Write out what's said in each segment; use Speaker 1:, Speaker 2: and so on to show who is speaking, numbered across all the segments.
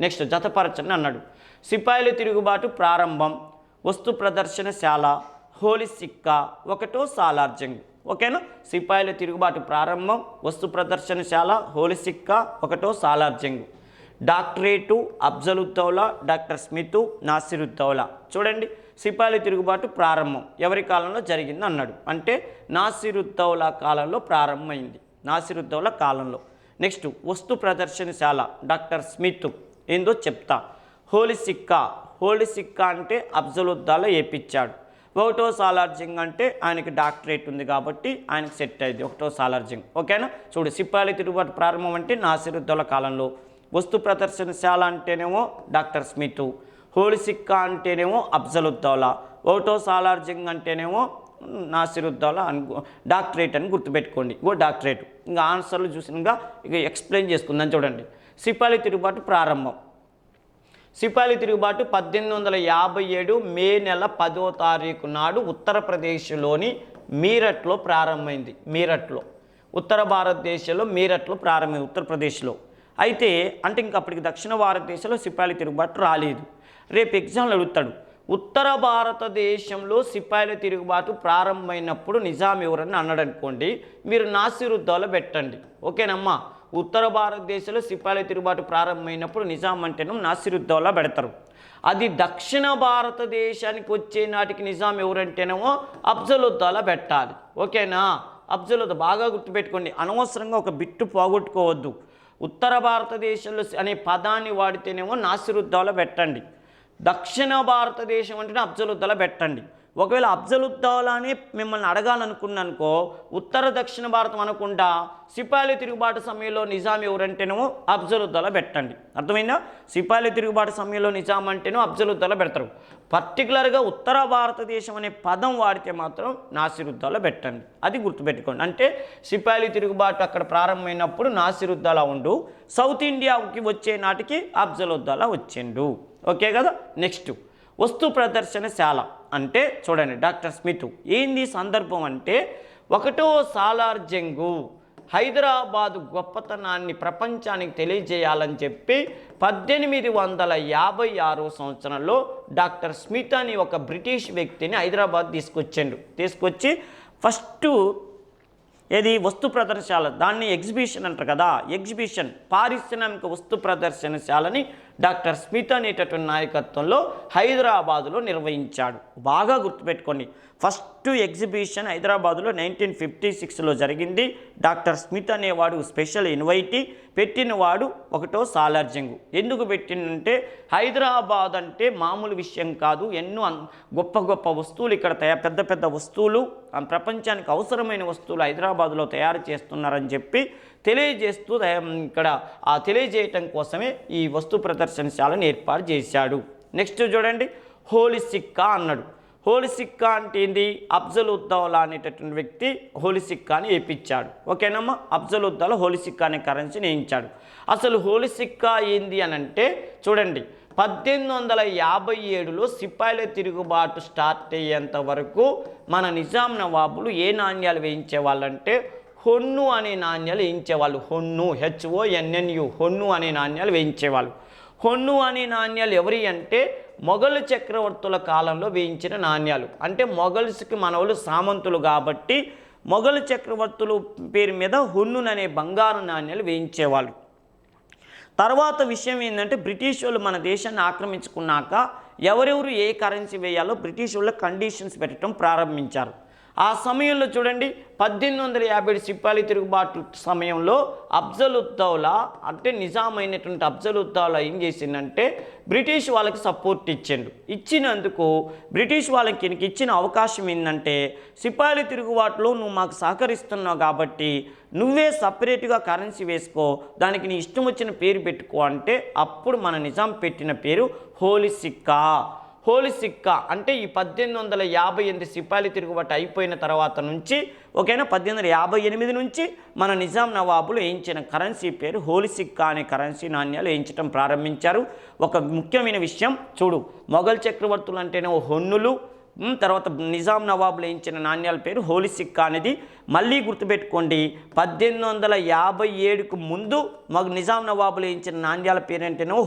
Speaker 1: Next జతపరచని అన్నాడు. సిపాయిల తిరుగుబాటు ప్రారంభం వస్తు ప్రదర్శనశాల హోలీ సిక్కా ఒకటో సాలార్జంగ్. ఓకేనా? సిపాయిల తిరుగుబాటు ప్రారంభం వస్తు ప్రదర్శనశాల హోలీ సిక్కా ఒకటో Salar Jung. Doctorate Afzaluddaula doctor Smith నాసిరుద్దౌలా. చూడండి సిపాయిల తిరుగుబాటు ప్రారంభం ఎవరి కాలంలో జరిగింది అన్నాడు. అంటే నాసిరుద్దౌలా కాలంలో ప్రారంభమైంది. నాసిరుద్దౌలా కాలంలో. నెక్స్ట్ వస్తు ప్రదర్శనశాల డాక్టర్ స్మిత్. ఏందో చెప్తా. హోలిసిక్కా సిక్కా. హోలీ సిక్కా అంటే అబ్జలుద్దాలో వేయించాడు ఒకటో సాలార్జింగ్ అంటే ఆయనకి డాక్టరేట్ ఉంది కాబట్టి ఆయనకి సెట్ అయింది ఒకటో సాలార్జింగ్. ఓకేనా? చూడు సిప్పాలి తిరుగుబాటు ప్రారంభం అంటే నాసిరుద్దాల కాలంలో. వస్తు ప్రదర్శనశాల అంటేనేమో డాక్టర్ స్మితు. హోలిసిక్కా అంటేనేమో అబ్జలుద్దౌలా ఒకటో సాలార్జింగ్ అంటేనేమో నాసిరుద్దౌలా అని డాక్టరేట్ అని గుర్తుపెట్టుకోండి. ఇంకో డాక్టరేట్. ఇంకా ఆన్సర్లు చూసినగా ఇక ఎక్స్ప్లెయిన్ చేసుకుందాం చూడండి. సిపాలి తిరుగుబాటు ప్రారంభం. సిపాలి తిరుగుబాటు పద్దెనిమిది వందల యాభై ఏడు మే నెల పదో తారీఖు నాడు ఉత్తరప్రదేశ్లోని మీరట్లో ప్రారంభమైంది. మీరట్లో. ఉత్తర భారతదేశంలో మీరట్లో ప్రారంభమైంది ఉత్తరప్రదేశ్లో. అయితే అంటే ఇంక అప్పటికి దక్షిణ భారతదేశంలో సిపాయిల తిరుగుబాటు రాలేదు. రేపు ఎగ్జామ్లు అడుగుతాడు. ఉత్తర భారతదేశంలో సిపాయిల తిరుగుబాటు ప్రారంభమైనప్పుడు నిజాం ఎవరని అన్నాడు అనుకోండి మీరు నాసిరుద్దాలో పెట్టండి. ఓకేనమ్మా? ఉత్తర భారతదేశంలో సిపాయిల తిరుగుబాటు ప్రారంభమైనప్పుడు నిజాం అంటేనో నాసిరుద్దౌలా పెడతారు. అది దక్షిణ భారతదేశానికి వచ్చే నాటికి నిజాం ఎవరంటేనేమో అఫ్జలుద్దౌలా పెట్టాలి. ఓకేనా? అఫ్జలుద్ద బాగా గుర్తుపెట్టుకోండి. అనవసరంగా ఒక బిట్టు పోగొట్టుకోవద్దు. ఉత్తర భారతదేశంలో అనే పదాన్ని వాడితేనేమో నాసిరుద్దౌలా పెట్టండి. దక్షిణ భారతదేశం అంటేనే అఫ్జలుద్దౌలా పెట్టండి. ఒకవేళ అఫ్జలుద్దౌలానే మిమ్మల్ని అడగాలనుకున్నానుకో ఉత్తర దక్షిణ భారతం అనకుండా సిపాయిల తిరుగుబాటు సమయంలో నిజాం ఎవరంటేనేమో అఫ్జలుద్దౌలా పెట్టండి. అర్థమైందా? సిపాయిల తిరుగుబాటు సమయంలో నిజాం అంటేనో అఫ్జలుద్దౌలా పెడతారు. పర్టికులర్గా ఉత్తర భారతదేశం అనే పదం వాడితే మాత్రం నాసిరుద్దాలో పెట్టండి. అది గుర్తుపెట్టుకోండి. అంటే సిపాయి తిరుగుబాటు అక్కడ ప్రారంభమైనప్పుడు నాసిరుద్దాలా ఉండు సౌత్ ఇండియాకి వచ్చే నాటికి అఫ్జలుద్దాలా వచ్చిండు. ఓకే కదా? నెక్స్ట్. వస్తు ప్రదర్శనశాల అంటే చూడండి డాక్టర్ స్మిత్. ఏంది సందర్భం అంటే ఒకటో సాలార్ జంగు హైదరాబాదు గొప్పతనాన్ని ప్రపంచానికి తెలియజేయాలని చెప్పి పద్దెనిమిది వందల యాభై ఆరో సంవత్సరంలో డాక్టర్ స్మిత్ అని ఒక బ్రిటిష్ వ్యక్తిని హైదరాబాద్ తీసుకొచ్చిండు. తీసుకొచ్చి ఫస్ట్ ఏది? వస్తు ప్రదర్శనశాల దాన్ని ఎగ్జిబిషన్ అంటారు కదా. ఎగ్జిబిషన్. పారిశ్రామిక వస్తు ప్రదర్శనశాలని డాక్టర్ స్మిత్ అనేటటువంటి నాయకత్వంలో హైదరాబాదులో నిర్వహించాడు. బాగా గుర్తుపెట్టుకోండి. ఫస్ట్ ఎగ్జిబిషన్ హైదరాబాదులో నైన్టీన్ ఫిఫ్టీ సిక్స్లో జరిగింది. డాక్టర్ స్మిత్ అనేవాడు స్పెషల్ ఇన్వైటీ పెట్టినవాడు ఒకటో సాలార్జంగు. ఎందుకు పెట్టినంటే హైదరాబాద్ అంటే మామూలు విషయం కాదు. ఎన్నో గొప్ప గొప్ప వస్తువులు ఇక్కడ తయారు పెద్ద పెద్ద వస్తువులు ప్రపంచానికి అవసరమైన వస్తువులు హైదరాబాద్లో తయారు చేస్తున్నారని చెప్పి తెలియజేస్తూ ఇక్కడ ఆ తెలియజేయటం కోసమే ఈ వస్తు ప్రదర్శనశాలను ఏర్పాటు చేశాడు. నెక్స్ట్ చూడండి హోలీ సిక్కా అన్నాడు. హోలీ సిక్కా అంటే ఏంది? అఫ్జల్ ఉద్దౌలా అనేటటువంటి వ్యక్తి హోలిసిక్కాని వేయించాడు ఓకేనమ్మా? అఫ్జల్ ఉద్దౌలా హోలిసిక్కా అనే కరెన్సీని వేయించాడు. అసలు హోలీ సిక్కా ఏంది అని అంటే చూడండి పద్దెనిమిది వందల యాభై ఏడులో సిపాయిల తిరుగుబాటు స్టార్ట్ అయ్యేంత వరకు మన నిజాం నవాబులు ఏ నాణ్యాలు వేయించే వాళ్ళంటే హొన్ను అనే నాణ్యాలు వేయించేవాళ్ళు. హొన్ను హెచ్ఓ ఎన్ఎన్యు హొన్ను అనే నాణ్యాలు వేయించేవాళ్ళు. హొన్ను అనే నాణ్యాలు ఎవరి అంటే మొఘలు చక్రవర్తుల కాలంలో వేయించిన నాణ్యాలు. అంటే మొఘల్స్కి మనవలు సామంతులు కాబట్టి మొఘలు చక్రవర్తులు పేరు మీద హొన్నుననే బంగారు నాణ్యాలు వేయించేవాళ్ళు. తర్వాత విషయం ఏంటంటే బ్రిటిష్ వాళ్ళు మన దేశాన్ని ఆక్రమించుకున్నాక ఎవరెవరు ఏ కరెన్సీ వేయాలో బ్రిటిష్ వాళ్ళు కండిషన్స్ పెట్టడం ప్రారంభించారు. ఆ సమయంలో చూడండి పద్దెనిమిది వందల యాభై ఏడు సిప్పాలి తిరుగుబాటు సమయంలో అఫ్జల్ ఉద్దౌలా అంటే నిజామైనటువంటి అఫ్జల్ ఉద్దౌలా ఏం చేసిందంటే బ్రిటిష్ వాళ్ళకి సపోర్ట్ ఇచ్చిండు. ఇచ్చినందుకు బ్రిటిష్ వాళ్ళకి ఇచ్చిన అవకాశం ఏంటంటే సిపాయిల తిరుగుబాటులో నువ్వు మాకు సహకరిస్తున్నావు కాబట్టి నువ్వే సపరేట్గా కరెన్సీ వేసుకో దానికి నీ ఇష్టం వచ్చిన పేరు పెట్టుకో అంటే అప్పుడు మన నిజాం పెట్టిన పేరు హోలీ సిక్కా. హోలీ సిక్కా అంటే ఈ పద్దెనిమిది వందల యాభై ఎనిమిది సిపాయిల తిరుగుబాటు అయిపోయిన తర్వాత నుంచి ఓకేనా? పద్దెనిమిది వందల యాభై ఎనిమిది నుంచి మన నిజాం నవాబులు వేయించిన కరెన్సీ పేరు హోలీ సిక్కా అనే కరెన్సీ నాణ్యాలు వేయించడం ప్రారంభించారు. ఒక ముఖ్యమైన విషయం చూడు మొఘల్ చక్రవర్తులు అంటేనే హొన్నులు తర్వాత నిజాం నవాబులు వేయించిన నాణ్యాల పేరు? హోలీ సిక్కా అనేది మళ్ళీ గుర్తుపెట్టుకోండి. పద్దెనిమిది వందల యాభై ఏడుకు ముందు మాకు నిజాం నవాబులు వేయించిన నాణ్యాల పేరు ఏంటేనో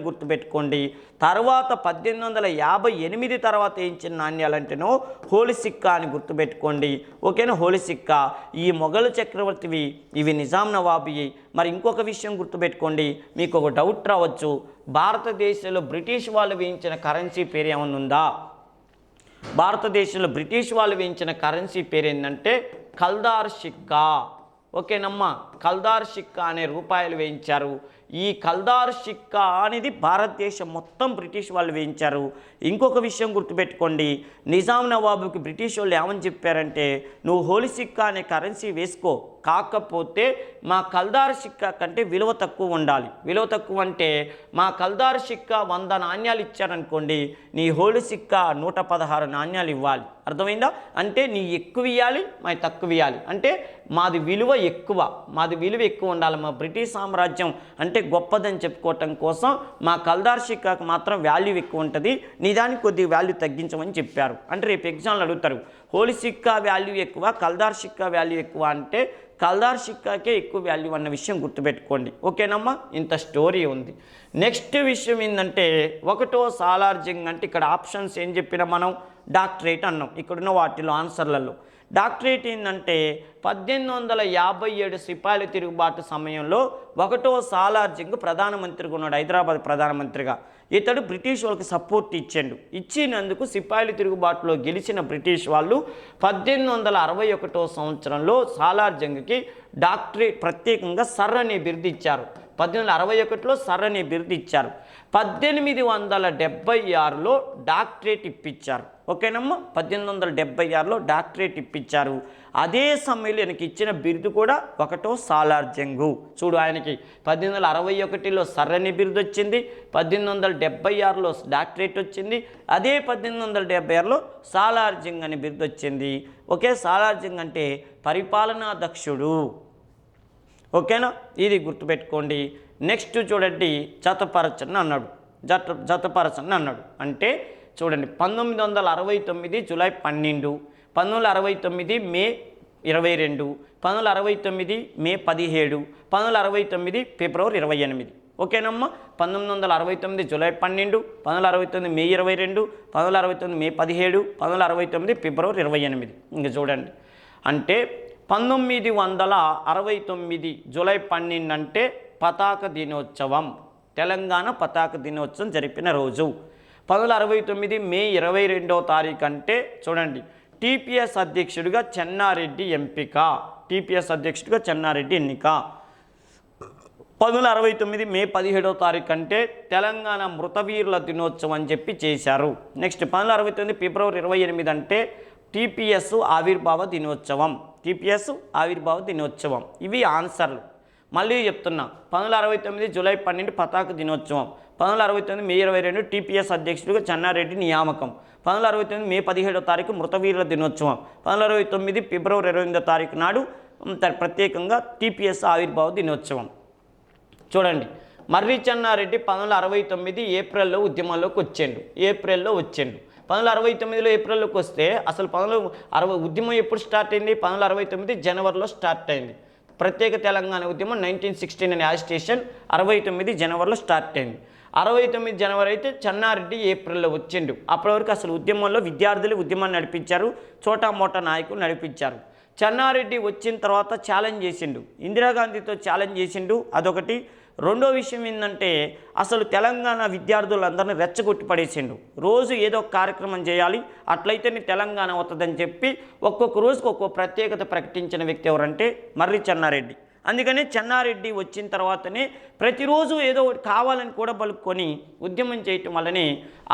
Speaker 1: గుర్తుపెట్టుకోండి. తర్వాత పద్దెనిమిది వందల యాభై ఎనిమిది తర్వాత వేయించిన నాణ్యాలంటేనో హోలీ సిక్కా అని గుర్తుపెట్టుకోండి. ఓకేనా? హోలీ సిక్కా. ఈ మొఘలు చక్రవర్తివి ఇవి నిజాం నవాబువి మరి ఇంకొక విషయం గుర్తుపెట్టుకోండి. మీకు ఒక డౌట్ రావచ్చు. భారతదేశంలో బ్రిటిష్ వాళ్ళు వేయించిన కరెన్సీ పేరు ఏమన్నా ఉందా భారతదేశంలో బ్రిటిష్ వాళ్ళు వేయించిన కరెన్సీ పేరు ఏంటంటే కల్దార్ సిక్కా ఓకేనమ్మా కల్దార్ సిక్కా అనే రూపాయలు వేయించారు. ఈ కల్దార్ సిక్కా అనేది భారతదేశం మొత్తం బ్రిటిష్ వాళ్ళు వేయించారు. ఇంకొక విషయం గుర్తుపెట్టుకోండి నిజాం నవాబుకి బ్రిటిష్ వాళ్ళు ఏమని చెప్పారంటే నువ్వు హోలీ సిక్కా అనే కరెన్సీ వేసుకో కాకపోతే మా కల్దార్ సిక్కా కంటే విలువ తక్కువ ఉండాలి. విలువ తక్కువ అంటే మా కల్దార్ సిక్కా వంద నాణ్యాలు ఇచ్చారనుకోండి నీ హోల్డ్ సిక్కా నూట పదహారు నాణ్యాలు ఇవ్వాలి. అర్థమైందా? అంటే నీ ఎక్కువ ఇవ్వాలి మా తక్కువ ఇవ్వాలి అంటే మాది విలువ ఎక్కువ. మాది విలువ ఎక్కువ ఉండాలి. మా బ్రిటిష్ సామ్రాజ్యం అంటే గొప్పదని చెప్పుకోవటం కోసం మా కల్దార్ సిక్కాకు మాత్రం వాల్యూ ఎక్కువ ఉంటుంది. నీ దానికి కొద్దిగా వాల్యూ తగ్గించమని చెప్పారు. అంటే రేపు ఎగ్జామ్లు అడుగుతారు. హోలీ సిక్కా వాల్యూ ఎక్కువ కల్దార్ సిక్కా వాల్యూ ఎక్కువ అంటే కల్దార్ సిక్కాకే ఎక్కువ వాల్యూ అన్న విషయం గుర్తుపెట్టుకోండి. ఓకేనమ్మా? ఇంత స్టోరీ ఉంది. నెక్స్ట్ విషయం ఏంటంటే ఒకటో సాలార్జింగ్ అంటే ఇక్కడ ఆప్షన్స్ ఏం చెప్పినా మనం డాక్టరేట్ అన్నాం. ఇక్కడున్న వాటిలో ఆన్సర్లలో డాక్టరేట్ ఏంటంటే పద్దెనిమిది వందల యాభై ఏడు సిపాయిల తిరుగుబాటు సమయంలో ఒకటో సాలార్జింగ్ ప్రధానమంత్రిగా ఉన్నాడు హైదరాబాద్ ప్రధానమంత్రిగా. ఇతడు బ్రిటిష్ వాళ్ళకి సపోర్ట్ ఇచ్చాడు. ఇచ్చినందుకు సిపాయిల తిరుగుబాటులో గెలిచిన బ్రిటిష్ వాళ్ళు పద్దెనిమిది వందల అరవై ఒకటో సంవత్సరంలో సాలార్జంగ్కి డాక్టరేట్ ప్రత్యేకంగా సర్ అనే బిరుదు ఇచ్చారు పద్దెనిమిది వందల అరవై ఒకటిలో సర్ అనే బిరుదు ఇచ్చారు. పద్దెనిమిది వందల డెబ్బై ఆరులో డాక్టరేట్ ఇప్పించారు. ఓకేనమ్మా? పద్దెనిమిది వందల డెబ్బై ఆరులో డాక్టరేట్ ఇప్పించారు. అదే సమయంలో ఆయనకి ఇచ్చిన బిరుదు కూడా ఒకటో సాలార్జంగు. చూడు ఆయనకి పద్దెనిమిది వందల అరవై ఒకటిలో సర్రని బిరుదు వచ్చింది పద్దెనిమిది వందల డెబ్బై ఆరులో డాక్టరేట్ వచ్చింది అదే పద్దెనిమిది వందల డెబ్బై ఆరులో సాలార్జింగ్ అనే బిరుదు వచ్చింది. ఓకే సాలార్జింగ్ అంటే పరిపాలనా దక్షుడు ఓకేనా? ఇది గుర్తుపెట్టుకోండి. నెక్స్ట్ చూడండి జతపరచని అన్నాడు. జత జతపరచని అన్నాడు. అంటే చూడండి పంతొమ్మిది వందల అరవై తొమ్మిది జూలై పన్నెండు పంతొమ్మిది వందల అరవై తొమ్మిది మే ఇరవై రెండు పంతొమ్మిది వందల అరవై తొమ్మిది మే పదిహేడు పంతొమ్మిది వందల అరవై తొమ్మిది ఫిబ్రవరి ఇరవై ఎనిమిది. ఓకేనమ్మా? పంతొమ్మిది వందల అరవై తొమ్మిది జూలై పన్నెండు పంతొమ్మిది వందల అరవై తొమ్మిది మే ఇరవై రెండు పంతొమ్మిది వందల అరవై తొమ్మిది మే పదిహేడు పంతొమ్మిది వందల అరవై తొమ్మిది ఫిబ్రవరి ఇరవై ఎనిమిది. ఇంక చూడండి. అంటే పంతొమ్మిది వందల అరవై తొమ్మిది జూలై పన్నెండు అంటే పతాక దినోత్సవం. తెలంగాణ పతాక దినోత్సవం జరిపిన రోజు. పంతొమ్మిది అరవై తొమ్మిది మే ఇరవై రెండవ తారీఖు అంటే చూడండి టీపీఎస్ అధ్యక్షుడిగా చెన్నారెడ్డి ఎంపిక. టీపీఎస్ అధ్యక్షుడిగా చెన్నారెడ్డి ఎన్నిక. పంతొమ్మిది వందల అరవై తొమ్మిది మే పదిహేడవ తారీఖు అంటే తెలంగాణ మృతవీరుల దినోత్సవం అని చెప్పి చేశారు. నెక్స్ట్ పంతొమ్మిది అరవై తొమ్మిది ఫిబ్రవరి ఇరవై ఎనిమిది అంటే టీపీఎస్ ఆవిర్భావ దినోత్సవం. టీపీఎస్ ఆవిర్భావ దినోత్సవం. ఇవి ఆన్సర్లు. మళ్ళీ చెప్తున్నా. పంతొమ్మిది అరవై తొమ్మిది జూలై పన్నెండు పతాక దినోత్సవం. పంతొమ్మిది అరవై తొమ్మిది మే ఇరవై రెండు టీపీఎస్ అధ్యక్షుడిగా చెన్నారెడ్డి నియామకం. పంతొమ్మిది అరవై తొమ్మిది మే పదిహేడో తారీఖు మృతవీరుల దినోత్సవం. పంతొమ్మిది అరవై తొమ్మిది ఫిబ్రవరి ఇరవై ఎనిమిదో తారీఖు నాడు ప్రత్యేకంగా టీపీఎస్ ఆవిర్భావ దినోత్సవం. చూడండి. మర్రి చెన్నారెడ్డి పంతొమ్మిది అరవై తొమ్మిది ఏప్రిల్లో ఉద్యమంలోకి వచ్చాడు. ఏప్రిల్లో వచ్చాడు. పంతొమ్మిది అరవై తొమ్మిదిలో ఏప్రిల్లోకి వస్తే అసలు పంతొమ్మిది అరవై ఉద్యమం ఎప్పుడు స్టార్ట్ అయింది? పంతొమ్మిది అరవై తొమ్మిది జనవరిలో స్టార్ట్ అయింది. ప్రత్యేక తెలంగాణ ఉద్యమం నైన్టీన్ సిక్స్టీన్ అనే యాజిటేషన్ అరవై తొమ్మిది జనవరిలో స్టార్ట్ అయింది. అరవై తొమ్మిది జనవరి అయితే చెన్నారెడ్డి ఏప్రిల్లో వచ్చిండు. అప్పటి వరకు అసలు ఉద్యమంలో విద్యార్థులు ఉద్యమాన్ని నడిపించారు చోటా మోటా నాయకులు నడిపించారు. చెన్నారెడ్డి వచ్చిన తర్వాత ఛాలెంజ్ చేసిండు. ఇందిరాగాంధీతో ఛాలెంజ్ చేసిండు అదొకటి. రెండో విషయం ఏంటంటే అసలు తెలంగాణ విద్యార్థులందరినీ రెచ్చగొట్టి పడేసిండు. రోజు ఏదో ఒక కార్యక్రమం చేయాలి అట్లయితేనే తెలంగాణ అవుతుందని చెప్పి ఒక్కొక్క రోజుకు ఒక్కొక్క ప్రత్యేకత ప్రకటించిన వ్యక్తి ఎవరంటే మర్రి చెన్నారెడ్డి. అందుకని చెన్నారెడ్డి వచ్చిన తర్వాతనే ప్రతిరోజు ఏదో ఒకటి కావాలని కూడా పలుకొని ఉద్యమం చేయటం వల్లనే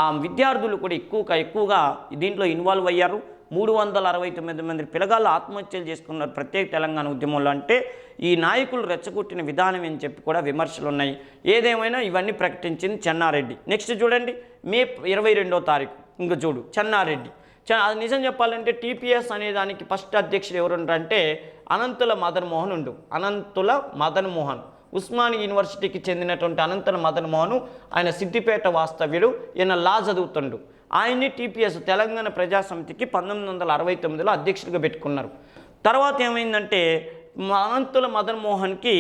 Speaker 1: ఆ విద్యార్థులు కూడా ఎక్కువగా ఎక్కువగా దీంట్లో ఇన్వాల్వ్ అయ్యారు. మూడు వందల అరవై తొమ్మిది మంది పిల్లగాళ్ళు ఆత్మహత్యలు చేసుకున్నారు ప్రత్యేక తెలంగాణ ఉద్యమంలో అంటే ఈ నాయకులు రెచ్చగొట్టిన విధానం అని చెప్పి కూడా విమర్శలు ఉన్నాయి ఏదేమైనా ఇవన్నీ ప్రకటించింది చెన్నారెడ్డి. నెక్స్ట్ చూడండి. మే ఇరవై రెండో తారీఖు. ఇంక చూడు. చెన్నారెడ్డి. చ- అది నిజం చెప్పాలంటే టీపీఎస్ అనే దానికి ఫస్ట్ అధ్యక్షుడు ఎవరుంటారంటే అనంతుల మదన్ మోహన్ ఉండు. అనంతుల మదన్ మోహన్. ఉస్మాన్ యూనివర్సిటీకి చెందినటువంటి అనంతుల మదన్ మోహన్ ఆయన సిద్దిపేట వాస్తవ్యుడు ఈయన లా చదువుతుండు. ఆయన్ని టీపీఎస్ తెలంగాణ ప్రజాసమితికి పంతొమ్మిది వందల అరవై తొమ్మిదిలో అధ్యక్షుడిగా పెట్టుకున్నారు. తర్వాత ఏమైందంటే అనంతుల మదన్ మోహన్కి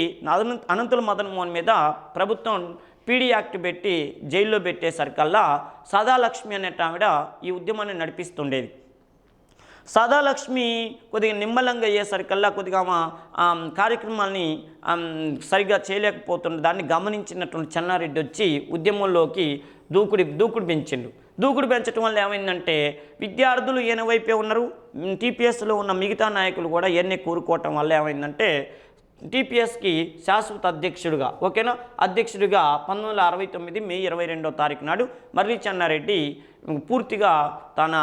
Speaker 1: అనంతుల మదన్ మోహన్ మీద ప్రభుత్వం పీడీ యాక్ట్ పెట్టి జైల్లో పెట్టేసరికల్లా సదాలక్ష్మి అనేట ఆవిడ ఈ ఉద్యమాన్ని నడిపిస్తుండేది. సదాలక్ష్మి కొద్దిగా నిమ్మలంగా అయ్యేసరికల్లా కొద్దిగా ఆమె కార్యక్రమాన్ని కార్యక్రమాల్ని సరిగ్గా చేయలేకపోతుండే దాన్ని గమనించినటువంటి చెన్నారెడ్డి వచ్చి ఉద్యమంలోకి దూకుడి దూకుడు పెంచిండు. దూకుడు పెంచడం వల్ల ఏమైందంటే విద్యార్థులు ఈయన వైపే ఉన్నారు. టీపీఎస్లో ఉన్న మిగతా నాయకులు కూడా ఈయన్నే కోరుకోవటం వల్ల ఏమైందంటే టీపీఎస్కి శాశ్వత అధ్యక్షుడిగా ఓకేనా? అధ్యక్షుడిగా పంతొమ్మిది వందల అరవై తొమ్మిది మే ఇరవై రెండో తారీఖు నాడు మర్రి చెన్నారెడ్డి పూర్తిగా తన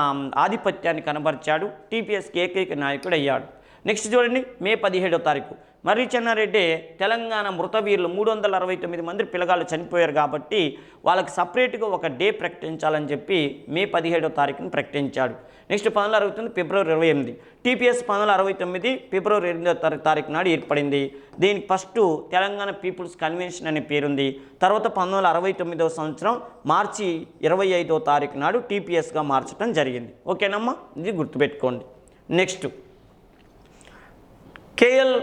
Speaker 1: ఆధిపత్యాన్ని కనబరిచాడు. టీపీఎస్కి ఏకైక నాయకుడు అయ్యాడు నెక్స్ట్ చూడండి మే పదిహేడో తారీఖు. మర్రి చెన్నారెడ్డి తెలంగాణ మృతవీరులు మూడు వందల అరవై తొమ్మిది మంది పిల్లగాళ్ళు చనిపోయారు కాబట్టి వాళ్ళకి సపరేట్గా ఒక డే ప్రకటించాలని చెప్పి మే పదిహేడో తారీఖున ప్రకటించాడు. నెక్స్ట్ పంతొమ్మిది అరవై తొమ్మిది ఫిబ్రవరి ఇరవై ఎనిమిది. టీపీఎస్ పంతొమ్మిది అరవై తొమ్మిది ఫిబ్రవరి ఎనిమిదో తారీ- తారీఖు నాడు ఏర్పడింది. దీనికి ఫస్ట్ తెలంగాణ పీపుల్స్ కన్వెన్షన్ అనే పేరుంది. తర్వాత పంతొమ్మిది వందల అరవై తొమ్మిదవ సంవత్సరం మార్చి ఇరవై ఐదో తారీఖు నాడు టీపీఎస్గా మార్చడం జరిగింది. ఓకేనమ్మా? ఇది గుర్తుపెట్టుకోండి. నెక్స్ట్. కేఎల్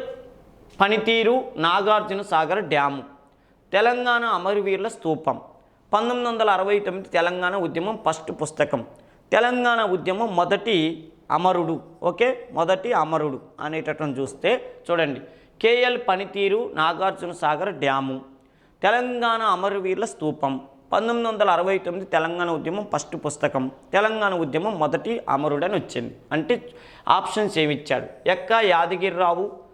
Speaker 1: పనితీరు నాగార్జున సాగర్ డ్యాము. తెలంగాణ అమరవీరుల స్తూపం పంతొమ్మిది వందల అరవై తొమ్మిది తెలంగాణ ఉద్యమం ఫస్ట్ పుస్తకం. తెలంగాణ ఉద్యమం మొదటి అమరుడు. ఓకే? మొదటి అమరుడు అనేటటువంటి చూస్తే చూడండి. కేఎల్ పనితీరు నాగార్జున సాగర్ డ్యాము. తెలంగాణ అమరవీరుల స్తూపం పంతొమ్మిది వందల అరవై తొమ్మిది తెలంగాణ ఉద్యమం ఫస్ట్ పుస్తకం. తెలంగాణ ఉద్యమం మొదటి అమరుడని వచ్చింది. అంటే ఆప్షన్స్ ఏమి ఇచ్చాడు? ఎక్క యాదగిరిరావు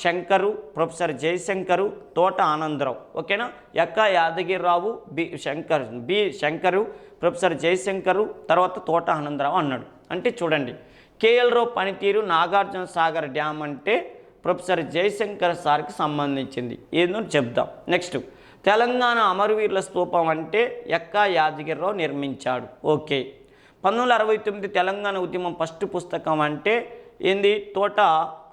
Speaker 1: శంకరు ప్రొఫెసర్ జయశంకరు తోట ఆనందరావు. ఓకేనా? ఎక్క Yadagirirao B Shankar B Shankar professor Jayashankar తర్వాత తోట ఆనందరావు అన్నాడు. అంటే చూడండి కేఎల్ రావు పనితీరు నాగార్జున సాగర్ డ్యామ్ అంటే ప్రొఫెసర్ జయశంకర్ సార్కి సంబంధించింది. ఏందో చెప్దాం. నెక్స్ట్ తెలంగాణ అమరవీరుల స్తూపం అంటే ఎక్కా యాదగిరిరావు నిర్మించాడు. ఓకే. పంతొమ్మిది వందల అరవై తొమ్మిది తెలంగాణ ఉద్యమం ఫస్ట్ పుస్తకం అంటే ఏంది? తోట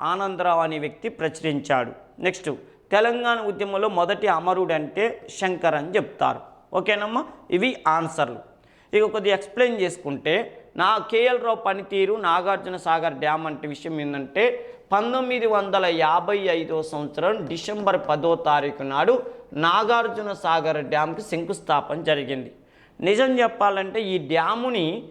Speaker 1: ఆనందరావు అనే వ్యక్తి ప్రచురించాడు. నెక్స్ట్ తెలంగాణ ఉద్యమంలో మొదటి అమరుడు అంటే శంకర్ అని చెప్తారు. ఓకేనమ్మా? ఇవి ఆన్సర్లు. ఇక కొద్దిగా ఎక్స్ప్లెయిన్ చేసుకుంటే నా కేఎల్ రావు పనితీరు నాగార్జున సాగర్ డ్యామ్ అంటే విషయం ఏంటంటే పంతొమ్మిది వందల యాభై ఐదో సంవత్సరం డిసెంబర్ పదో తారీఖు నాడు నాగార్జున సాగర్ డ్యామ్కి శంకుస్థాపన జరిగింది. నిజం చెప్పాలంటే ఈ డ్యాముని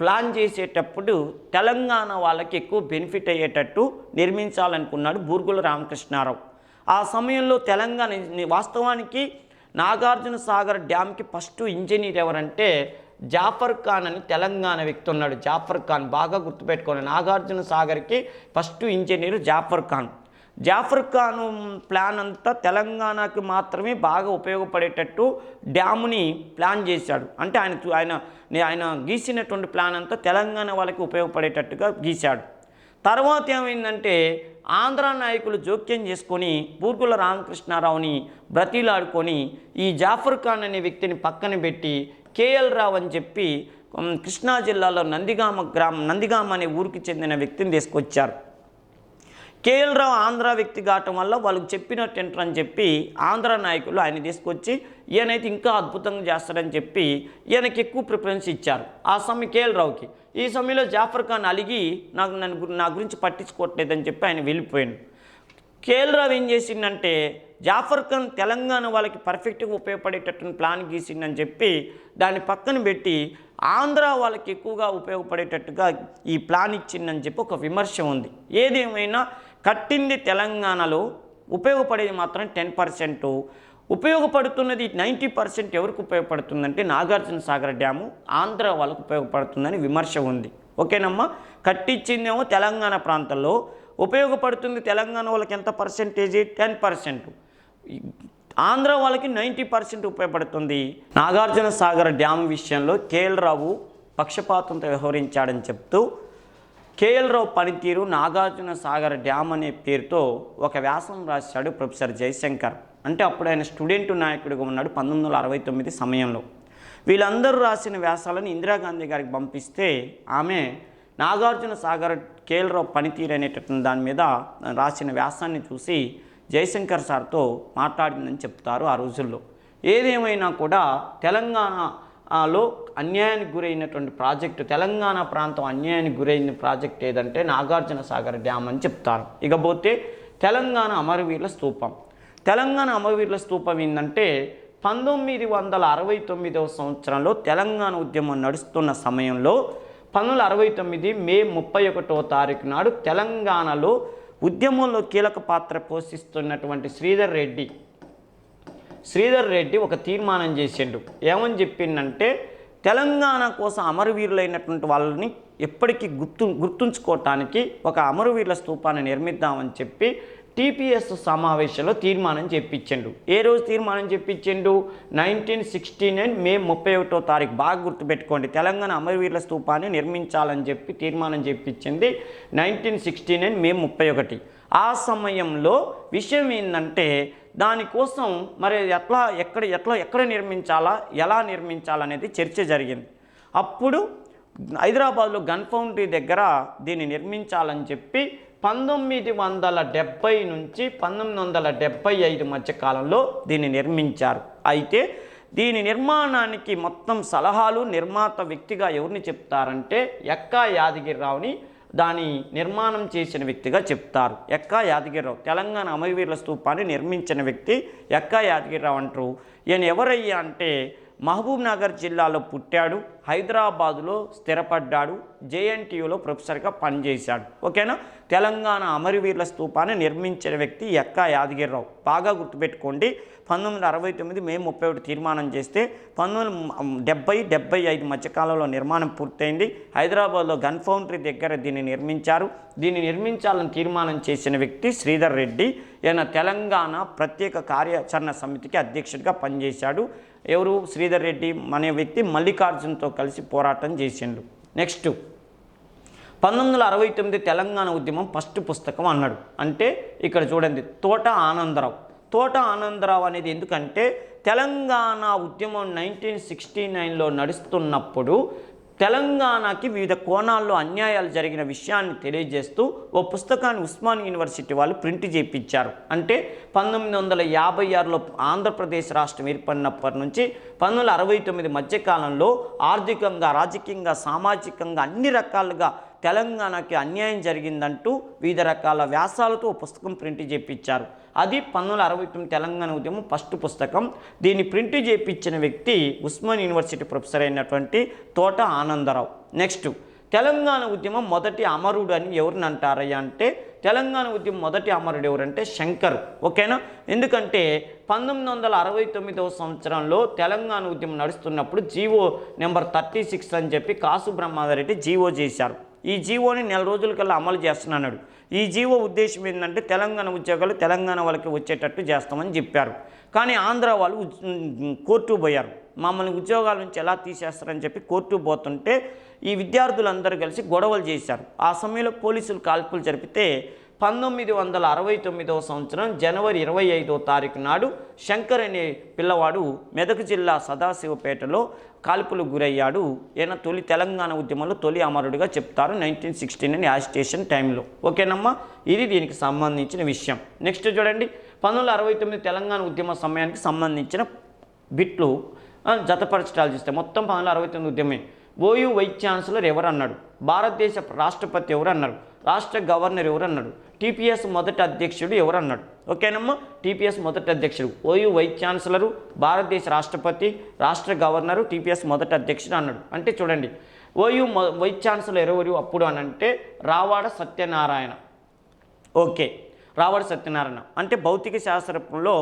Speaker 1: ప్లాన్ చేసేటప్పుడు తెలంగాణ వాళ్ళకి ఎక్కువ బెనిఫిట్ అయ్యేటట్టు నిర్మించాలనుకున్నాడు బూర్గుల రామకృష్ణారావు. ఆ సమయంలో తెలంగాణ వాస్తవానికి నాగార్జున సాగర్ డ్యామ్కి ఫస్ట్ ఇంజనీర్ ఎవరంటే జాఫర్ ఖాన్ అని తెలంగాణ వ్యక్తి ఉన్నాడు. జాఫర్ ఖాన్ బాగా గుర్తుపెట్టుకోండి. Nagarjuna సాగర్కి first engineer Jafar Khan. Jafar Khan plan అంతా తెలంగాణకి మాత్రమే బాగా ఉపయోగపడేటట్టు డ్యాముని ప్లాన్ చేశాడు. అంటే ఆయన చూ- ఆయన ఆయన గీసినటువంటి ప్లాన్ అంతా తెలంగాణ వాళ్ళకి ఉపయోగపడేటట్టుగా గీశాడు. తర్వాత ఏమైందంటే ఆంధ్ర నాయకులు జోక్యం చేసుకొని బూర్గుల రామకృష్ణారావుని బ్రతిలాడుకొని ఈ జాఫర్ ఖాన్ అనే వ్యక్తిని పక్కన పెట్టి కేఎల్ రావు అని చెప్పి కృష్ణా జిల్లాలో నందిగామ గ్రామం నందిగామ అనే ఊరికి చెందిన వ్యక్తిని తీసుకొచ్చారు. కేఎల్ రావు ఆంధ్ర వ్యక్తి కావటం వల్ల వాళ్ళకి చెప్పినట్టు అని చెప్పి ఆంధ్ర నాయకులు ఆయన తీసుకొచ్చి ఈయనైతే ఇంకా అద్భుతంగా చేస్తాడని చెప్పి ఈయనకి ఎక్కువ ప్రిఫరెన్స్ ఇచ్చారు. ఆ సమయం కేఎల్ రావుకి ఈ సమయంలో జాఫర్ ఖాన్ అలిగి నాకు నన్ను నా గురించి పట్టించుకోవట్లేదని చెప్పి ఆయన వెళ్ళిపోయాను కేఎల్ రావు ఏం చేసిందంటే జాఫర్ ఖాన్ తెలంగాణ వాళ్ళకి పర్ఫెక్ట్గా ఉపయోగపడేటట్టు ప్లాన్ గీసిందని చెప్పి దాన్ని పక్కన పెట్టి ఆంధ్ర వాళ్ళకి ఎక్కువగా ఉపయోగపడేటట్టుగా ఈ ప్లాన్ ఇచ్చిందని చెప్పి ఒక విమర్శ ఉంది. ఏదేమైనా కట్టింది తెలంగాణలో ఉపయోగపడేది మాత్రం టెన్ పర్సెంట్. ఉపయోగపడుతున్నది నైంటీ పర్సెంట్ ఎవరికి ఉపయోగపడుతుందంటే నాగార్జున సాగర్ డ్యాము ఆంధ్ర వాళ్ళకు ఉపయోగపడుతుందని విమర్శ ఉంది. ఓకేనమ్మా? కట్టించిందేమో తెలంగాణ ప్రాంతంలో. ఉపయోగపడుతుంది తెలంగాణ వాళ్ళకి ఎంత పర్సెంటేజ్? Ten percent. ఆంధ్ర వాళ్ళకి నైంటీ పర్సెంట్ ఉపయోగపడుతుంది. నాగార్జున సాగర్ డ్యామ్ విషయంలో కేఎల్ రావు పక్షపాతంతో వ్యవహరించాడని చెప్తూ కేఎల్ రావు పనితీరు నాగార్జున సాగర్ డ్యామ్ అనే పేరుతో ఒక వ్యాసం రాశాడు ప్రొఫెసర్ జయశంకర్. అంటే అప్పుడు ఆయన స్టూడెంట్ నాయకుడిగా ఉన్నాడు పంతొమ్మిది వందల అరవై తొమ్మిది సమయంలో. వీళ్ళందరూ రాసిన వ్యాసాలను ఇందిరాగాంధీ గారికి పంపిస్తే ఆమె నాగార్జున సాగర్ కేఎల్ రావు పనితీరు అనేటటువంటి దాని మీద రాసిన వ్యాసాన్ని చూసి జయశంకర్ సార్తో మాట్లాడిందని చెప్తారు ఆ రోజుల్లో. ఏదేమైనా కూడా తెలంగాణ లో అన్యాయానికి గురైనటువంటి ప్రాజెక్టు తెలంగాణ ప్రాంతం అన్యాయానికి గురైన ప్రాజెక్ట్ ఏదంటే నాగార్జున సాగర్ డ్యామ్ అని చెప్తారు. ఇకపోతే తెలంగాణ అమరవీరుల స్తూపం తెలంగాణ అమరవీరుల స్తూపం ఏంటంటే పంతొమ్మిది వందల అరవై తొమ్మిదవ సంవత్సరంలో తెలంగాణ ఉద్యమం నడుస్తున్న సమయంలో పంతొమ్మిది అరవై తొమ్మిది మే ముప్పై ఒకటో తారీఖు నాడు తెలంగాణలో ఉద్యమంలో కీలక పాత్ర పోషిస్తున్నటువంటి శ్రీధర్ రెడ్డి శ్రీధర్ రెడ్డి ఒక తీర్మానం చేసిండు. ఏమని చెప్పిండంటే తెలంగాణ కోసం అమరవీరులైనటువంటి వాళ్ళని ఎప్పటికీ గుర్తు గుర్తుంచుకోవటానికి ఒక అమరవీరుల స్థూపాన్ని నిర్మిద్దామని చెప్పి టీపీఎస్ సమావేశంలో తీర్మానం చెప్పించిండు ఏ రోజు తీర్మానం చెప్పించిండు నైన్టీన్ సిక్స్టీ నైన్ మే ముప్పై ఒకటో తారీఖు. బాగా గుర్తుపెట్టుకోండి. తెలంగాణ అమరవీరుల స్థూపాన్ని నిర్మించాలని చెప్పి తీర్మానం చెప్పించింది నైన్టీన్ సిక్స్టీ నైన్ మే ముప్పై ఒకటి. ఆ సమయంలో విషయం ఏంటంటే దానికోసం మరి ఎట్లా ఎక్కడ ఎట్లా ఎక్కడ నిర్మించాలా ఎలా నిర్మించాలనేది చర్చ జరిగింది. అప్పుడు హైదరాబాద్లో గన్ ఫౌండరీ దగ్గర దీన్ని నిర్మించాలని చెప్పి పంతొమ్మిది వందల డెబ్బై నుంచి పంతొమ్మిది వందల డెబ్బై ఐదు మధ్య కాలంలో దీన్ని నిర్మించారు. అయితే దీని నిర్మాణానికి మొత్తం సలహాలు నిర్మాత వ్యక్తిగా ఎవరిని చెప్తారంటే ఎక్కా యాదగిరిరావుని దాని నిర్మాణం చేసిన వ్యక్తిగా చెప్తారు. ఎక్కా యాదగిరిరావు తెలంగాణ అమరవీరుల స్తూపాన్ని నిర్మించిన వ్యక్తి ఎక్కా యాదగిరిరావు అంటారు. ఈయన ఎవరయ్యా అంటే మహబూబ్నగర్ జిల్లాలో పుట్టాడు హైదరాబాదులో స్థిరపడ్డాడు జేఎన్టీయూలో ప్రొఫెసర్గా పనిచేశాడు. ఓకేనా? తెలంగాణ అమరవీరుల స్తూపాన్ని నిర్మించిన వ్యక్తి ఎక్కా యాదగిరిరావు. బాగా గుర్తుపెట్టుకోండి పంతొమ్మిది వందల అరవై తొమ్మిది మే ముప్పై ఒకటి తీర్మానం చేస్తే పంతొమ్మిది వందల డెబ్బై డెబ్బై ఐదు మధ్యకాలంలో నిర్మాణం పూర్తయింది. హైదరాబాద్లో గన్ ఫౌండరీ దగ్గర దీన్ని నిర్మించారు. దీన్ని నిర్మించాలని తీర్మానం చేసిన వ్యక్తి శ్రీధర్ రెడ్డి. ఈయన తెలంగాణ ప్రత్యేక కార్యాచరణ సమితికి అధ్యక్షుడిగా పనిచేశాడు. ఎవరు? శ్రీధర్ రెడ్డి. అనే వ్యక్తి మల్లికార్జున్తో కలిసి పోరాటం చేసిండు. నెక్స్ట్ పంతొమ్మిది వందల అరవై తొమ్మిది తెలంగాణ ఉద్యమం ఫస్ట్ పుస్తకం అన్నాడు. అంటే ఇక్కడ చూడండి తోట ఆనందరావు. తోట ఆనందరావు అనేది ఎందుకంటే తెలంగాణ ఉద్యమం నైన్టీన్ సిక్స్టీ నైన్లో నడుస్తున్నప్పుడు తెలంగాణకి వివిధ కోణాల్లో అన్యాయాలు జరిగిన విషయాన్ని తెలియజేస్తూ ఓ పుస్తకాన్ని ఉస్మాన్ యూనివర్సిటీ వాళ్ళు ప్రింట్ చేయించారు అంటే పంతొమ్మిది వందల యాభై ఆరులో ఆంధ్రప్రదేశ్ రాష్ట్రం ఏర్పడినప్పటి నుంచి పంతొమ్మిది వందల అరవై తొమ్మిది మధ్యకాలంలో ఆర్థికంగా రాజకీయంగా సామాజికంగా అన్ని రకాలుగా తెలంగాణకి అన్యాయం జరిగిందంటూ వివిధ రకాల వ్యాసాలతో ఓ పుస్తకం ప్రింట్ చేయించారు అది పంతొమ్మిది అరవై తొమ్మిది తెలంగాణ ఉద్యమం ఫస్ట్ పుస్తకం. దీన్ని ప్రింట్ చేయించిన వ్యక్తి ఉస్మాన్ యూనివర్సిటీ ప్రొఫెసర్ అయినటువంటి తోట ఆనందరావు. నెక్స్ట్ తెలంగాణ ఉద్యమం మొదటి అమరుడు అని ఎవరిని అంటారయ్యా అంటే తెలంగాణ ఉద్యమం మొదటి అమరుడు ఎవరంటే శంకర్. ఓకేనా? ఎందుకంటే పంతొమ్మిది వందల అరవై తొమ్మిదవ సంవత్సరంలో తెలంగాణ ఉద్యమం నడుస్తున్నప్పుడు జీవో నెంబర్ థర్టీ సిక్స్ అని చెప్పి కాసు బ్రహ్మాదరెడ్డి జీవో చేశారు. ఈ జీవోని నెల రోజుల కల్లా అమలు చేస్తున్నాడు. ఈ జీవో ఉద్దేశం ఏంటంటే తెలంగాణ ఉద్యోగాలు తెలంగాణ వాళ్ళకి వచ్చేటట్టు చేస్తామని చెప్పారు. కానీ ఆంధ్ర వాళ్ళు కోర్టు పోయారు. మమ్మల్ని ఉద్యోగాల నుంచి ఎలా తీసేస్తారని చెప్పి కోర్టు పోతుంటే ఈ విద్యార్థులందరూ కలిసి గొడవలు చేశారు. ఆ సమయంలో పోలీసులు కాల్పులు జరిపితే పంతొమ్మిది వందల అరవై తొమ్మిదవ సంవత్సరం జనవరి ఇరవై ఐదో తారీఖు నాడు శంకర్ అనే పిల్లవాడు మెదక్ జిల్లా సదాశివపేటలో కాల్పులు గురయ్యాడు. ఈయన తొలి తెలంగాణ ఉద్యమంలో తొలి అమరుడిగా చెప్తారు నైన్టీన్ సిక్స్టీ నైన్ యాజిటేషన్ టైంలో ఓకేనమ్మా? ఇది దీనికి సంబంధించిన విషయం. నెక్స్ట్ చూడండి. పంతొమ్మిది అరవై తొమ్మిది తెలంగాణ ఉద్యమ సమయానికి సంబంధించిన బిట్లు ఆ, జతపరచడాలు చూస్తే మొత్తం పంతొమ్మిది అరవై తొమ్మిది ఉద్యమే. ఓయూ వైస్ ఛాన్సలర్ ఎవరు అన్నాడు భారతదేశ రాష్ట్రపతి ఎవరు అన్నారు రాష్ట్ర గవర్నర్ ఎవరన్నాడు? టీపీఎస్ మొదటి అధ్యక్షుడు ఎవరన్నాడు? ఓకేనమ్మా టీపీఎస్ మొదటి అధ్యక్షుడు. ఓయూ వైస్ ఛాన్సలరు భారతదేశ రాష్ట్రపతి రాష్ట్ర గవర్నరు టీపీఎస్ మొదటి అధ్యక్షుడు అన్నాడు. అంటే చూడండి ఓయూ మొ వైస్ ఛాన్సలర్ ఎవరు అప్పుడు అని అంటే రావాడ సత్యనారాయణ. ఓకే రావడ సత్యనారాయణ. అంటే భౌతిక శాస్త్రంలో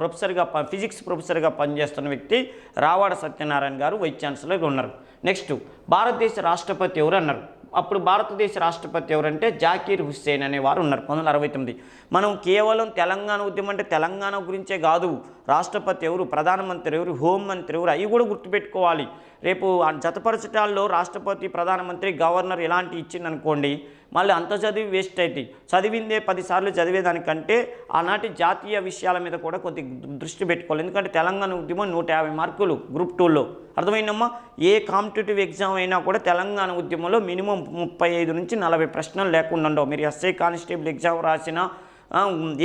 Speaker 1: ప్రొఫెసర్గా ఫిజిక్స్ ప్రొఫెసర్గా పనిచేస్తున్న వ్యక్తి రావాడ సత్యనారాయణ గారు వైస్ ఛాన్సలర్ ఉన్నారు. నెక్స్ట్ భారతదేశ రాష్ట్రపతి ఎవరు అన్నారు అప్పుడు భారతదేశ రాష్ట్రపతి ఎవరంటే జాకీర్ హుస్సేన్ అనేవారు ఉన్నారు. పంతొమ్మిది వందల అరవై తొమ్మిది. మనం కేవలం తెలంగాణ ఉద్యమం అంటే తెలంగాణ గురించే కాదు. రాష్ట్రపతి ఎవరు? ప్రధానమంత్రి ఎవరు? హోంమంత్రి ఎవరు? అవి కూడా గుర్తుపెట్టుకోవాలి. రేపు ఆ జతపరచటాల్లో రాష్ట్రపతి ప్రధానమంత్రి గవర్నర్ ఇలాంటి ఇచ్చిందనుకోండి మళ్ళీ అంత చదివి వేస్ట్ అవుతాయి చదివిందే పదిసార్లు చదివేదానికంటే ఆనాటి జాతీయ విషయాల మీద కూడా కొద్ది దృష్టి పెట్టుకోవాలి. ఎందుకంటే తెలంగాణ ఉద్యమం నూట యాభై మార్కులు గ్రూప్ టూలో అర్థమైందమ్మా? ఏ కాంపిటేటివ్ ఎగ్జామ్ అయినా కూడా తెలంగాణ ఉద్యమంలో మినిమం ముప్పై ఐదు నుంచి నలభై ప్రశ్నలు లేకుండా ఉండవు. మీరు ఎస్ఐ కానిస్టేబుల్ ఎగ్జామ్ రాసినా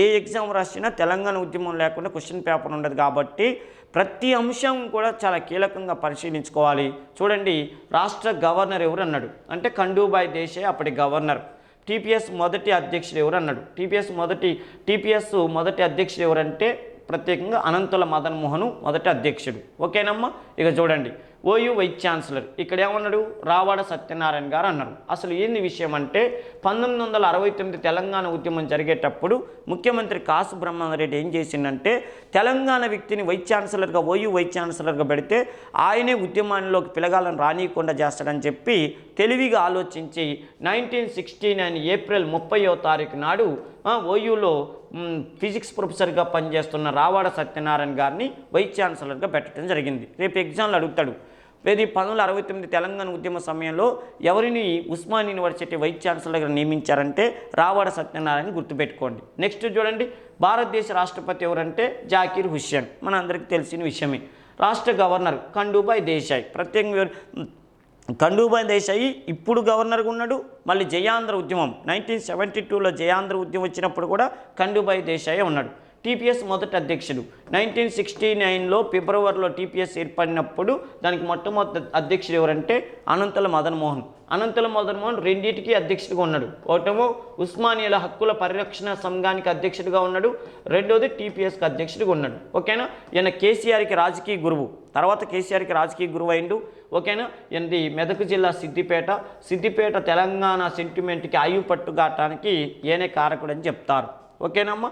Speaker 1: ఏ ఎగ్జామ్ రాసినా తెలంగాణ ఉద్యమం లేకుండా క్వశ్చన్ పేపర్ ఉండదు కాబట్టి ప్రతి అంశం కూడా చాలా కీలకంగా పరిశీలించుకోవాలి. చూడండి రాష్ట్ర గవర్నర్ ఎవరు అన్నాడు అంటే ఖండూబాయ్ దేశాయ్ అప్పటి గవర్నర్ టీపీఎస్ మొదటి అధ్యక్షుడు ఎవరు అన్నాడు టీపీఎస్ మొదటి టీపీఎస్ మొదటి అధ్యక్షుడు ఎవరంటే ప్రత్యేకంగా అనంతుల మదన్మోహన్ మొదటి అధ్యక్షుడు. ఓకేనమ్మా? ఇక చూడండి. OU vice chancellor. ఇక్కడ ఏమన్నాడు? రావాడ సత్యనారాయణ గారు అన్నారు. అసలు ఏంది విషయం అంటే పంతొమ్మిది వందల అరవై తొమ్మిది తెలంగాణ ఉద్యమం జరిగేటప్పుడు ముఖ్యమంత్రి కాసు బ్రహ్మారెడ్డి ఏం చేసిందంటే తెలంగాణ వ్యక్తిని వైస్ ఛాన్సలర్గా ఓయూ వైస్ ఛాన్సలర్గా పెడితే ఆయనే ఉద్యమాల్లోకి పిలగాలను రానియకుండా చేస్తాడని చెప్పి తెలివిగా ఆలోచించి నైన్టీన్ సిక్స్టీ నైన్ ఏప్రిల్ ముప్పయో తారీఖు నాడు ఓయూలో ఫిజిక్స్ ప్రొఫెసర్గా పనిచేస్తున్న రావాడ సత్యనారాయణ గారిని వైస్ ఛాన్సలర్గా పెట్టడం జరిగింది. రేపు ఎగ్జామ్లు అడుగుతాడు. ఇది పంతొమ్మిది వందల అరవై తొమ్మిది తెలంగాణ ఉద్యమ సమయంలో ఎవరిని ఉస్మాన్ యూనివర్సిటీ వైస్ ఛాన్సలర్గా నియమించారంటే రావాడ సత్యనారాయణ గుర్తుపెట్టుకోండి. నెక్స్ట్ చూడండి భారతదేశ రాష్ట్రపతి ఎవరంటే జాకీర్ హుస్సేన్. మన అందరికీ తెలిసిన విషయమే. రాష్ట్ర గవర్నర్ ఖండూబాయ్ దేశాయ్. ప్రత్యేకంగా వివర- ఖండూబాయ్ దేశాయి ఇప్పుడు గవర్నర్గా ఉన్నాడు. మళ్ళీ జయాంధ్ర ఉద్యమం నైన్టీన్ సెవెంటీ టూలో జయాంధ్ర ఉద్యమం వచ్చినప్పుడు కూడా ఖండూబాయ్ దేశాయే ఉన్నాడు. టీపీఎస్ మొదటి అధ్యక్షుడు. నైన్టీన్ సిక్స్టీ నైన్లో ఫిబ్రవరిలో టీపీఎస్ ఏర్పడినప్పుడు దానికి మొట్టమొదటి అధ్యక్షుడు ఎవరంటే అనంతల మదన్ మోహన్. అనంతల మదన్ మోహన్ రెండింటికి అధ్యక్షుడిగా ఉన్నాడు. ఒకటేమో ఉస్మానియాల హక్కుల పరిరక్షణ సంఘానికి అధ్యక్షుడిగా ఉన్నాడు. రెండోది టీపీఎస్కి అధ్యక్షుడిగా ఉన్నాడు. ఓకేనా? ఈయన కేసీఆర్కి రాజకీయ గురువు. తర్వాత కేసీఆర్కి రాజకీయ గురువు అయిండు. ఓకేనా? ఏంది మెదక్ జిల్లా సిద్దిపేట. సిద్దిపేట తెలంగాణ సెంటిమెంట్కి ఆయువు పట్టుగాటానికి ఈయనే కారకుడని చెప్తారు. ఓకేనమ్మా?